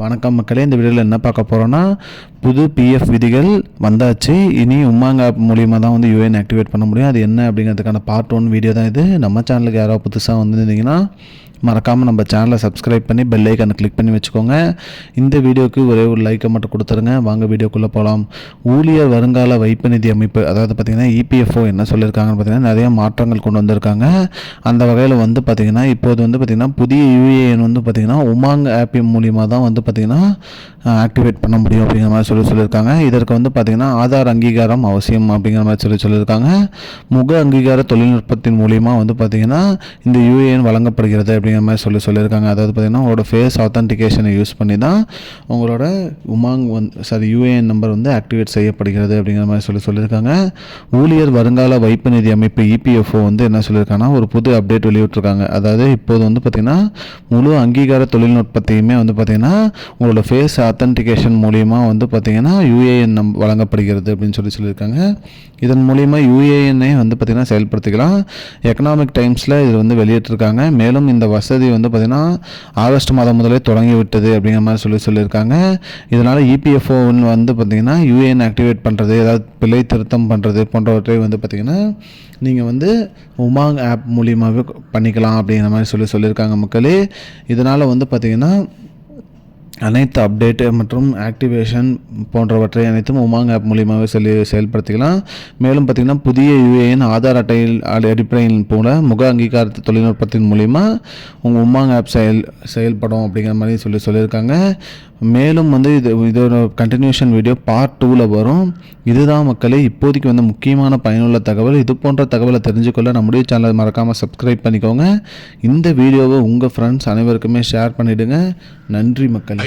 வணக்கம் மக்களே இந்த வீடியோவில் என்ன பார்க்க போகிறோன்னா புது பிஎஃப் விதிகள் வந்தாச்சு. இனி உமாங்க ஆப் மூலியமாக தான் வந்து யூஎன் ஆக்டிவேட் பண்ண முடியும். அது என்ன அப்படிங்கிறதுக்கான பார்ட் ஒன் வீடியோ தான் இது. நம்ம சேனலுக்கு யாராவது புதுசாக வந்திருந்தீங்கன்னா மறக்காமல் நம்ம சேனலை சப்ஸ்கிரைப் பண்ணி பெல் ஐக்கானை கிளிக் பண்ணி வச்சுக்கோங்க. இந்த வீடியோக்கு ஒரே ஒரு லைக்கை மட்டும் கொடுத்துருங்க. வாங்க வீடியோக்குள்ளே போகலாம் ஊழியர் வருங்கால வைப்பு நிதி அமைப்பு அதாவது பார்த்திங்கன்னா இபிஎஃப்ஓ என்ன சொல்லியிருக்காங்கன்னு பார்த்திங்கன்னா நிறைய மாற்றங்கள் கொண்டு வந்திருக்காங்க. அந்த வகையில் வந்து பார்த்திங்கன்னா இப்போது வந்து பார்த்திங்கன்னா புதிய யூஏஎன் வந்து பார்த்திங்கன்னா உமாங் ஆப் மூலியமாக தான் வந்து பார்த்திங்கன்னா ஆக்டிவேட் பண்ண முடியும் அப்படிங்கிற மாதிரி சொல்லி சொல்லியிருக்காங்க இதற்கு வந்து பார்த்திங்கன்னா ஆதார் அங்கீகாரம் அவசியம் அப்படிங்கிற மாதிரி சொல்லி சொல்லியிருக்காங்க முக அங்கீகார தொழில்நுட்பத்தின் மூலியமாக வந்து பார்த்திங்கன்னா இந்த யூஏஎன் வழங்கப்படுகிறது அப்படிங்கிற மாதிரி சொல்லி சொல்லியிருக்காங்க. அதாவது பார்த்திங்கன்னா உங்களோட ஃபேஸ் ஆத்தன்டிகேஷனை யூஸ் பண்ணி தான் உங்களோட உமாங் வந்து சாரி யூஏஎன் நம்பர் வந்து ஆக்டிவேட் செய்யப்படுகிறது அப்படிங்கிற மாதிரி சொல்லி சொல்லியிருக்காங்க. ஊழியர் வருங்கால வைப்பு நிதி அமைப்பு இபிஎஃப்ஓ வந்து என்ன சொல்லியிருக்காங்கன்னா ஒரு புது அப்டேட் வெளியிட்டிருக்காங்க. அதாவது இப்போது வந்து பார்த்திங்கன்னா முழு அங்கீகார தொழில்நுட்பத்தையுமே வந்து பார்த்திங்கன்னா உங்களோட ஃபேஸ் ஆத்தன்டிகேஷன் மூலியமாக வந்து பார்த்திங்கன்னா யூஏஎன் நம் வழங்கப்படுகிறது அப்படின்னு சொல்லி சொல்லியிருக்காங்க. இதன் மூலிமா யூஏஎன்ஐ வந்து பார்த்திங்கன்னா செயல்படுத்திக்கலாம். எக்கனாமிக் டைம்ஸில் இது வந்து வெளியிட்டிருக்காங்க. மேலும் இந்த வசதி வந்து பார்த்திங்கன்னா ஆகஸ்ட் மாதம் முதலே தொடங்கி விட்டது அப்படிங்கிற மாதிரி சொல்லி சொல்லியிருக்காங்க. இதனால் இபிஎஃப்ஓன்னு வந்து பார்த்திங்கன்னா யூஏஎன் ஆக்டிவேட் பண்ணுறது ஏதாவது பிழை திருத்தம் பண்ணுறது போன்றவற்றை வந்து பார்த்திங்கன்னா நீங்கள் வந்து உமாங் ஆப் மூலியமாகவே பண்ணிக்கலாம் அப்படிங்கிற மாதிரி சொல்லி சொல்லியிருக்காங்க மக்களே. இதனால் வந்து பார்த்திங்கன்னா அனைத்து அப்டேட்டு மற்றும் ஆக்டிவேஷன் போன்றவற்றை அனைத்தும் உமாங் ஆப் மூலியமாகவே சொல்லி செயல்படுத்திக்கலாம். மேலும் பார்த்திங்கன்னா புதிய யுஏஎன் ஆதார் அட்டையில் அடிப்படையில் போல முக அங்கீகார தொழில்நுட்பத்தின் மூலிமா உங்கள் உமாங் ஆப் செயல் செயல்படும் அப்படிங்கிற மாதிரி சொல்லி சொல்லியிருக்காங்க. மேலும் வந்து இது இதோட கண்டினியூஷன் வீடியோ பார்ட் டூவில் வரும். இதுதான் மக்களே இப்போதைக்கு வந்து முக்கியமான பயனுள்ள தகவல். இது போன்ற தகவலை தெரிஞ்சுக்கொள்ள நம்முடைய சேனலை மறக்காமல் சப்ஸ்கிரைப் பண்ணிக்கோங்க. இந்த வீடியோவை உங்கள் ஃப்ரெண்ட்ஸ் அனைவருக்குமே ஷேர் பண்ணிவிடுங்க நன்றி மக்கள்.